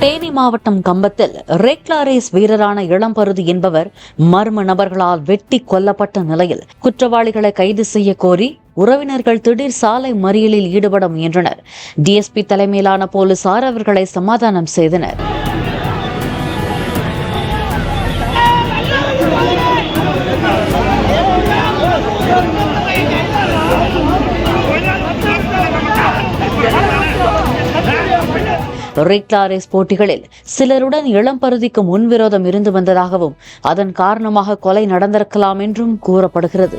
தேனி மாவட்டம் கம்பத்தில் ரேக்லா ரேஸ் வீரரான இளம்பருதி என்பவர் மர்ம நபர்களால் வெட்டி கொல்லப்பட்ட நிலையில் குற்றவாளிகளை கைது செய்ய கோரி உறவினர்கள் திடீர் சாலை மறியலில் ஈடுபட முயன்றனர். டிஎஸ்பி தலைமையிலான போலீசார் அவர்களை சமாதானம் செய்தனர். ரிக்லாரேஸ் போட்டிகளில் சிலருடன் இளம் பருதிக்கு முன்விரோதம் இருந்து வந்ததாகவும் அதன் காரணமாக கொலை நடந்திருக்கலாம் என்றும் கூறப்படுகிறது.